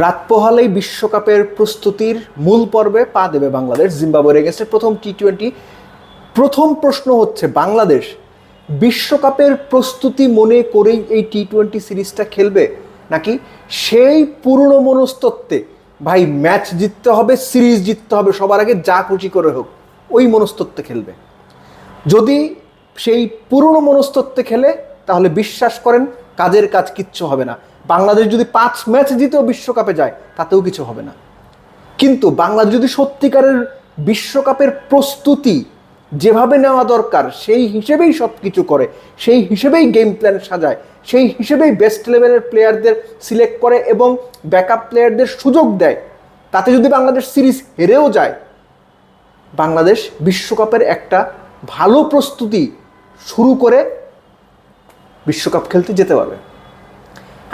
রাত পোহালেই বিশ্বকাপের প্রস্তুতির মূল পর্বে পা দেবে বাংলাদেশ জিম্বাবুয়ের এগেনস্টে প্রথম টি টোয়েন্টি প্রথম প্রশ্ন হচ্ছে, বাংলাদেশ বিশ্বকাপের প্রস্তুতি মনে করেই এই টি টোয়েন্টি সিরিজটা খেলবে? নাকি সেই পুরনো মনস্তত্ত্বে, ভাই, ম্যাচ জিততে হবে, সিরিজ জিততে হবে, সবার আগে যা খুশি করে হোক, ওই মনস্তত্ত্বে খেলবে? যদি সেই পুরনো মনস্তত্ত্বে খেলে, তাহলে বিশ্বাস করেন, কাজের কাজ কিচ্ছু হবে না। বাংলাদেশ যদি পাঁচ ম্যাচ জিতেও বিশ্বকাপে যায়, তাতেও কিছু হবে না। কিন্তু বাংলাদেশ যদি সত্যিকারের বিশ্বকাপের প্রস্তুতি যেভাবে নেওয়া দরকার, সেই হিসেবেই সব কিছু করে, সেই হিসেবেই গেম প্ল্যান সাজায়, সেই হিসেবেই বেস্ট লেভেলের প্লেয়ারদের সিলেক্ট করে এবং ব্যাকআপ প্লেয়ারদের সুযোগ দেয়, তাতে যদি বাংলাদেশ সিরিজ হেরেও যায়, বাংলাদেশ বিশ্বকাপের একটা ভালো প্রস্তুতি শুরু করে বিশ্বকাপ খেলতে যেতে পারবে।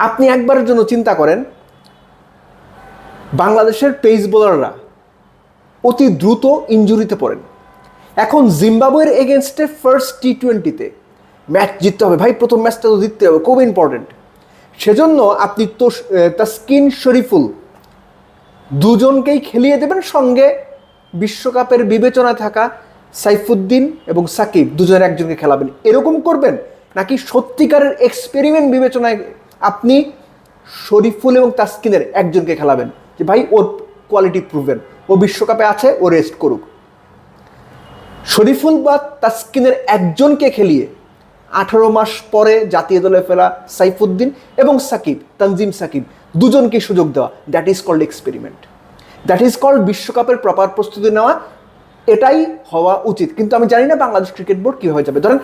আপনি একবারের জন্য চিন্তা করেন, বাংলাদেশের পেস বোলাররা অতি দ্রুত ইঞ্জুরিতে পড়েন। এখন জিম্বাবুয়ের এগেনস্টে ফার্স্ট টি টোয়েন্টিতে ম্যাচ জিততে হবে। ভাই, প্রথম ম্যাচটা তো জিততে হবে, খুব ইম্পর্টেন্ট সেজন্য আপনি তো তাস্কিন শরীফুল দুজনকেই খেলিয়ে দেবেন। সঙ্গে বিশ্বকাপের বিবেচনায় থাকা সাইফুদ্দিন এবং সাকিব দুজনের একজনকে খেলাবেন। এরকম করবেন নাকি সত্যিকারের এক্সপেরিমেন্ট বিবেচনায় আপনি শরীফুল এবং তাস্কিনের একজনকে খেলাবেন যে ভাই, ওর কোয়ালিটি প্রুভেন ও বিশ্বকাপে আছে, ও রেস্ট করুক। শরীফুল বা তাস্কিনের একজনকে খেলিয়ে আঠারো মাস পরে জাতীয় দলে ফেলা সাইফুদ্দিন এবং সাকিব, তানজিম সাকিব, দুজনকে সুযোগ দেওয়া that is called experiment that is called বিশ্বকাপের প্রপার প্রস্তুতি নেওয়া এটাই হওয়া উচিত। কিন্তু আমি জানি না বাংলাদেশ ক্রিকেট বোর্ড কীভাবে যাবে। ধরেন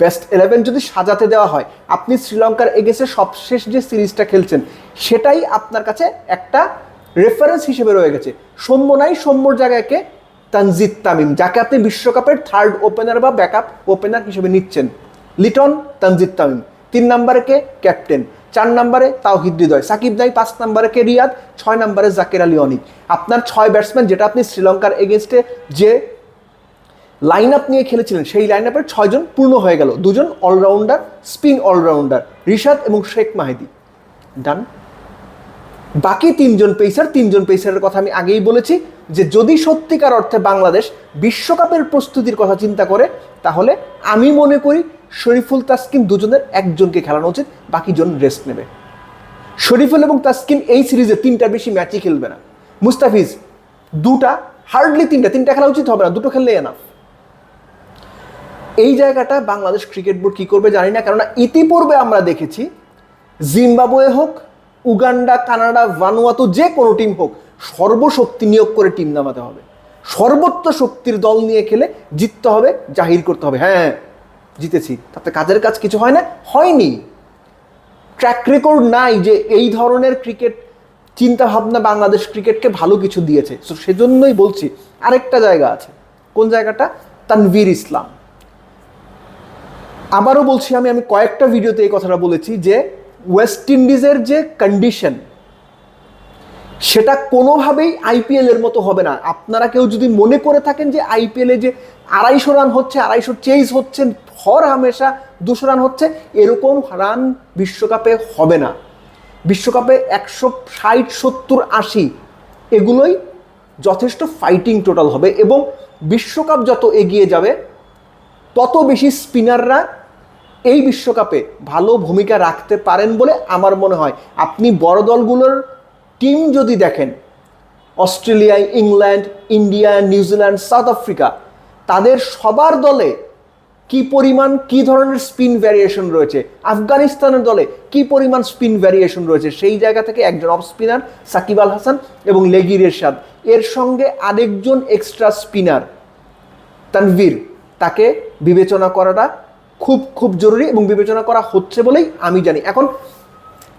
বেস্ট ইলেভেন যদি সাজাতে দেওয়া হয়, আপনি শ্রীলঙ্কার এগেসে সবশেষ যে সিরিজটা খেলছেন, সেটাই আপনার কাছে একটা রেফারেন্স হিসেবে রয়ে গেছে। সৌম্য নাই, সৌম্যর জায়গাকে তানজিদ তামিম, যাকে আপনি বিশ্বকাপের থার্ড ওপেনার বা ব্যাকআপ ওপেনার হিসেবে নিচ্ছেন। লিটন তানজিদ তামিম। তিন নম্বরে ক্যাপ্টেন চার নম্বরে তাওহিদ হৃদয়, সাকিব নাই পাঁচ নম্বরে কে রিয়াদ, ছয় নম্বরে জাকির আলী অনিক। আপনার ছয় ব্যাটসম্যান যেটা আপনি শ্রীলঙ্কার এগেনস্টে যে লাইন আপ নিয়ে খেলেছিলেন, সেই লাইন আপের ছয়জন পূর্ণ হয়ে গেল। দুজন অলরাউন্ডার স্পিন অলরাউন্ডার রিশাদ এবং শেখ মাহিদি। ডান বাকি তিনজন পেসার তিনজন পেসারের কথা আমি আগেই বলেছি যে যদি সত্যিকার অর্থে বাংলাদেশ বিশ্বকাপের প্রস্তুতির কথা চিন্তা করে, তাহলে আমি মনে করি শরীফুল, তাসকিন দুজনের একজনকে খেলানো উচিত, বাকিজন রেস্ট নেবে। শরীফুল এবং তাসকিন এই সিরিজে তিনটার বেশি ম্যাচই খেলবে না। মুস্তাফিজ, দুটা হার্ডলি তিনটা তিনটা খেলা উচিত হবে না, দুটো খেললে এনাফ এই জায়গাটা বাংলাদেশ ক্রিকেট বোর্ড কী করবে জানি না, কেননা ইতিপূর্বে আমরা দেখেছি, জিম্বাবুয়ে হোক, উগান্ডা, কানাডা ভানুয়াতু যে কোনো টিম হোক, সর্বশক্তি নিয়োগ করে টিম নামাতে হবে। সর্বোচ্চ শক্তির দল নিয়ে খেলে জিততে হবে, জাহির করতে হবে। হ্যাঁ জিতেছি। তাতে কাজের কাজ কিছু হয় না, হয়নি। ট্র্যাক রেকর্ড নাই যে এই ধরনের ক্রিকেট চিন্তা ভাবনা বাংলাদেশ ক্রিকেটকে ভালো কিছু দিয়েছে। তো সেজন্যই বলছি, আরেকটা জায়গা আছে। কোন জায়গাটা? তানভীর ইসলাম। আবারও বলছি আমি আমি কয়েকটা ভিডিওতে এই কথাটা বলেছি যে ওয়েস্ট ইন্ডিজের যে কন্ডিশন সেটা কোনোভাবেই আইপিএল এর মতো হবে না। আপনারা কেউ যদি মনে করে থাকেন যে আইপিএলে যে আড়াইশো রান হচ্ছে, আড়াইশো চেজ হচ্ছে হর হামেশা দুশো রান হচ্ছে, এরকম রান বিশ্বকাপে হবে না। বিশ্বকাপে একশো ষাট, সত্তর, আশি, এগুলোই যথেষ্ট ফাইটিং টোটাল হবে এবং বিশ্বকাপ যত এগিয়ে যাবে, তত বেশি স্পিনাররা এই বিশ্বকাপে ভালো ভূমিকা রাখতে পারেন বলে আমার মনে হয়। আপনি বড় দলগুলোর টিম যদি দেখেন, Australia, England, India, New Zealand, South Africa, তাদের সবার দলে কি পরিমাণ, কি ধরনের স্পিন ভ্যারিয়েশন রয়েছে? আফগানিস্তানের দলে কি পরিমাণ স্পিন ভ্যারিয়েশন রয়েছে? সেই জায়গা থেকে একজন অফ স্পিনার সাকিব আল হাসান এবং লেগির এরশাদ এর সঙ্গে আরেকজন এক্সট্রা স্পিনার তানভীর। তাকে বিবেচনা করাটা খুব খুব জরুরি এবং বিবেচনা করা হচ্ছে বলেই আমি জানি। এখন,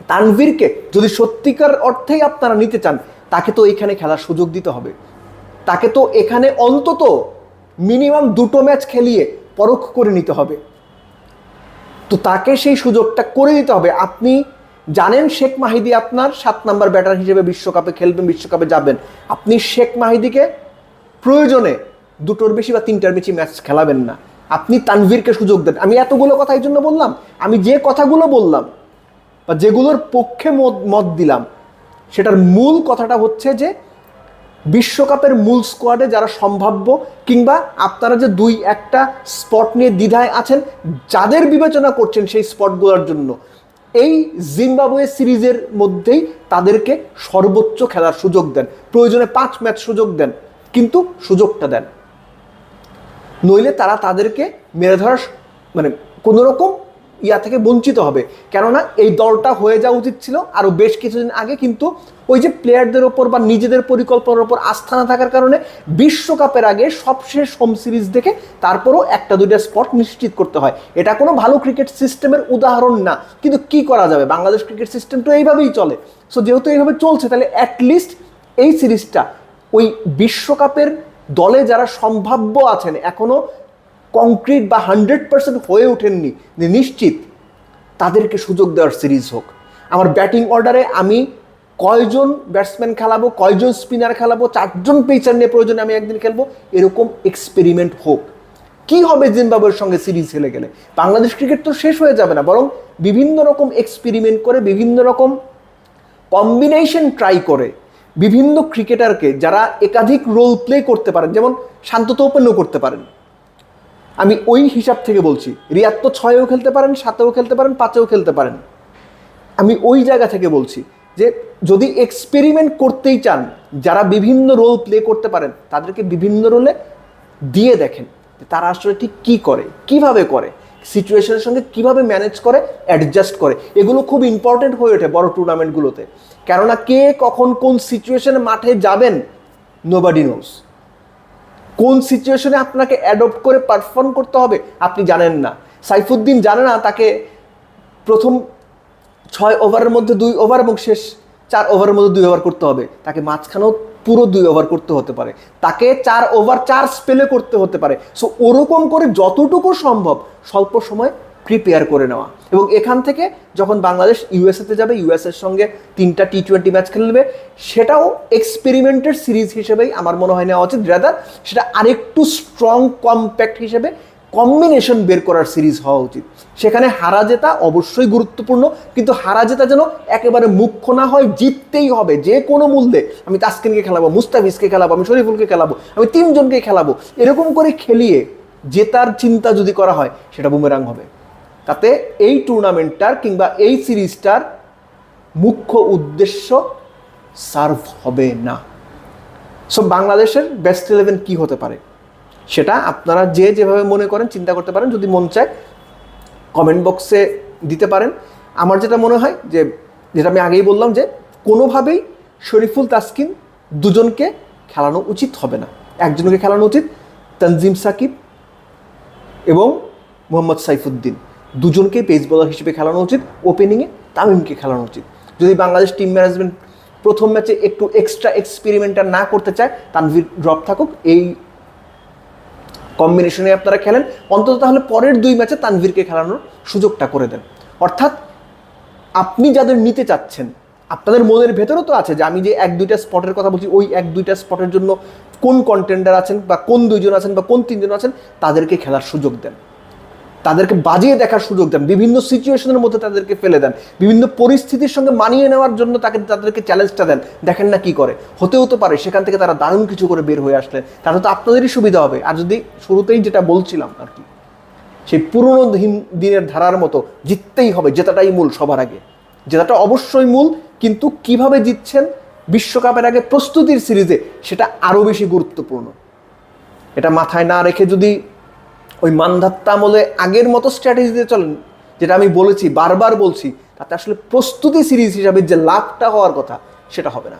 তানভীরকে যদি সত্যিকার অর্থেই আপনারা নিতে চান, তাকে তো এখানে খেলার সুযোগ দিতে হবে। তাকে তো এখানে অন্তত মিনিমাম দুটো ম্যাচ খেলিয়ে পরখ করে নিতে হবে। তো তাকে সেই সুযোগটা করে দিতে হবে। আপনি জানেন শেখ মাহিদি আপনার সাত নাম্বার ব্যাটার হিসেবে বিশ্বকাপে খেলবেন, বিশ্বকাপে যাবেন। আপনি শেখ মাহিদিকে প্রয়োজনে দুটোর বেশি বা তিনটার বেশি ম্যাচ খেলাবেন না। আপনি তানভীরকে সুযোগ দেন। আমি এতগুলো কথা এই জন্য বললাম। আমি যে কথাগুলো বললাম বা যেগুলোর পক্ষে মত দিলাম, সেটার মূল কথাটা হচ্ছে যে বিশ্বকাপের মূল স্কোয়াডে যারা সম্ভাব্য কিংবা আপনারা যে দুই একটা স্পট নিয়ে দ্বিধায় আছেন, যাদের বিবেচনা করছেন সেই স্পটগুলোর জন্য, এই জিম্বাবুয়ে সিরিজের মধ্যেই তাদেরকে সর্বোচ্চ খেলার সুযোগ দেন। প্রয়োজনে পাঁচ ম্যাচ সুযোগ দেন, কিন্তু সুযোগটা দেন। নইলে তারা তাদেরকে মেরে ধরার মানে কোনো রকম ইয়া থেকে বঞ্চিত হবে। কেননা এই দলটা হয়ে যাওয়া উচিত ছিল আরও বেশ কিছুদিন আগে, কিন্তু ওই যে প্লেয়ারদের ওপর বা নিজেদের পরিকল্পনার ওপর আস্থা না থাকার কারণে বিশ্বকাপের আগে সবশেষ হোম সিরিজ দেখে তারপরও একটা দুইটা স্পট নিশ্চিত করতে হয়। এটা কোনো ভালো ক্রিকেট সিস্টেমের উদাহরণ না, কিন্তু কি করা যাবে? বাংলাদেশ ক্রিকেট সিস্টেম তো এইভাবেই চলে। সো যেহেতু এইভাবে চলছে, তাহলে অ্যাটলিস্ট এই সিরিজটা ওই বিশ্বকাপের দলে যারা সম্ভাব্য আছেন, এখনও কংক্রিট বা হান্ড্রেড পার্সেন্ট হয়ে ওঠেননি, যে নিশ্চিত তাদেরকে সুযোগ দেওয়ার সিরিজ হোক। আমার ব্যাটিং অর্ডারে আমি কয়জন ব্যাটসম্যান খেলাবো, কয়জন স্পিনার খেলাবো, চারজন পেচার নিয়ে প্রয়োজনে আমি একদিন খেলব, এরকম এক্সপেরিমেন্ট হোক। কি হবে জিম্বাবুয়ের সঙ্গে সিরিজ হেলে গেলে? বাংলাদেশ ক্রিকেট তো শেষ হয়ে যাবে না, বরং বিভিন্ন রকম এক্সপেরিমেন্ট করে, বিভিন্ন রকম কম্বিনেশন ট্রাই করে বিভিন্ন ক্রিকেটারকে যারা একাধিক রোল প্লে করতে পারেন, যেমন শান্তত ওপেনও করতে পারেন। আমি ওই হিসাব থেকে বলছি, রিয়াদ তো ছয়েও খেলতে পারেন, সাতেও খেলতে পারেন, পাঁচেও খেলতে পারেন। আমি ওই জায়গা থেকে বলছি যে যদি এক্সপেরিমেন্ট করতেই চান, যারা বিভিন্ন রোল প্লে করতে পারেন, তাদেরকে বিভিন্ন রোলে দিয়ে দেখেন তারা আসলে ঠিক কী করে, কীভাবে করে সিচুয়েশনের সঙ্গে কীভাবে ম্যানেজ করে অ্যাডজাস্ট করে। এগুলো খুব ইম্পর্টেন্ট হয়ে ওঠে বড় টুর্নামেন্টগুলোতে কেননা কে কখন কোন সিচুয়েশনে মাঠে যাবেন নোবাডি নোস কোন সিচুয়েশনে আপনাকে অ্যাডপ্ট করে পারফর্ম করতে হবে আপনি জানেন না। সাইফুদ্দিন জানে না তাকে প্রথম ছয় ওভারের মধ্যে দুই ওভার এবং শেষ চার ওভারের মধ্যে দুই ওভার করতে হবে। তাকে মাঝখানেও পুরো দুই ওভার করতে হতে পারে। তাকে চার ওভার চার স্পেলে করতে হতে পারে। সো ওরকম করে যতটুকু সম্ভব, স্বল্প সময় প্রিপেয়ার করে নেওয়া। এবং এখান থেকে যখন বাংলাদেশ ইউএসএতে যাবে ইউএসএর সঙ্গে তিনটা টি টোয়েন্টি ম্যাচ খেলবে, সেটাও এক্সপেরিমেন্টের সিরিজ হিসেবেই আমার মনে হয় নেওয়া উচিত। রাদার সেটা আরেকটু স্ট্রং কম্প্যাক্ট হিসেবে কম্বিনেশন বের করার সিরিজ হওয়া উচিত। সেখানে হারা জেতা অবশ্যই গুরুত্বপূর্ণ, কিন্তু হারা জেতা যেন একেবারে মুখ্য না হয়, জিততেই হবে। যে কোনো মূল্যে। আমি তাসকিনকে খেলাবো, মুস্তাফিজকে খেলাবো, আমি শরীফুলকে খেলাবো, আমি তিনজনকে খেলাবো। এরকম করে খেলিয়ে জেতার চিন্তা যদি করা হয়, সেটা বুমেরাং হবে। তাতে এই টুর্নামেন্টটার কিংবা এই সিরিজটার মুখ্য উদ্দেশ্য সার্ভ হবে না। সো বাংলাদেশের বেস্ট ইলেভেন কি হতে পারে? সেটা আপনারা যে যেভাবে মনে করেন, চিন্তা করতে পারেন। যদি মন চায় কমেন্ট বক্সে দিতে পারেন। আমার যেটা মনে হয় যে, যেটা আমি আগেই বললাম যে, কোনোভাবেই শরীফুল তাসকিন দুজনকে খেলানো উচিত হবে না। একজনকে খেলানো উচিত, তানজিম সাকিব এবং মোহাম্মদ সাইফুদ্দিন। দুজনকেই পেস বোলার হিসেবে খেলানো উচিত ওপেনিংয়ে তামিমকে খেলানো উচিত। যদি বাংলাদেশ টিম ম্যানেজমেন্ট প্রথম ম্যাচে একটু এক্সট্রা এক্সপেরিমেন্টার না করতে চায়, তানভীর ড্রপ থাকুক, এই কম্বিনেশনে আপনারা খেলেন। অন্তত তাহলে পরের দুই ম্যাচে তানভীরকে খেলানোর সুযোগটা করে দেন। অর্থাৎ আপনি যাদের নিতে চাচ্ছেন, আপনাদের মনের ভেতরেও তো আছে যে আমি যে এক দুইটা স্পটের কথা বলছি, ওই এক দুইটা স্পটের জন্য কোন কন্টেন্ডার আছেন বা কোন দুইজন আছেন বা কোন তিনজন আছেন, তাদেরকে খেলার সুযোগ দেন। তাদেরকে বাজিয়ে দেখার সুযোগ দেন, বিভিন্ন সিচুয়েশনের মধ্যে তাদেরকে ফেলে দেন, বিভিন্ন পরিস্থিতির সঙ্গে মানিয়ে নেওয়ার জন্য তাকে তাদেরকে চ্যালেঞ্জটা দেন, দেখেন না কি করে। হতেও তো পারে, সেখান থেকে তারা দারুণ কিছু করে বের হয়ে আসলেন। তাহলে তো আপনাদেরই সুবিধা হবে। আর যদি শুরুতেই যেটা বলছিলাম আর কি, সেই পুরনো দিন- দিনের ধারার মতো জিততেই হবে, জেতাটাই মূল সবার আগে। জেতাটা অবশ্যই মূল, কিন্তু কীভাবে জিতছেন, বিশ্বকাপের আগে প্রস্তুতির সিরিজে সেটা আরও বেশি গুরুত্বপূর্ণ। এটা মাথায় না রেখে যদি ওই মান্ধাত্তা আমলে আগের মতো স্ট্র্যাটেজিতে চলেন, যেটা আমি বলেছি, বারবার বলছি, তাতে আসলে প্রস্তুতি সিরিজ হিসাবে যে লাভটা হওয়ার কথা, সেটা হবে না।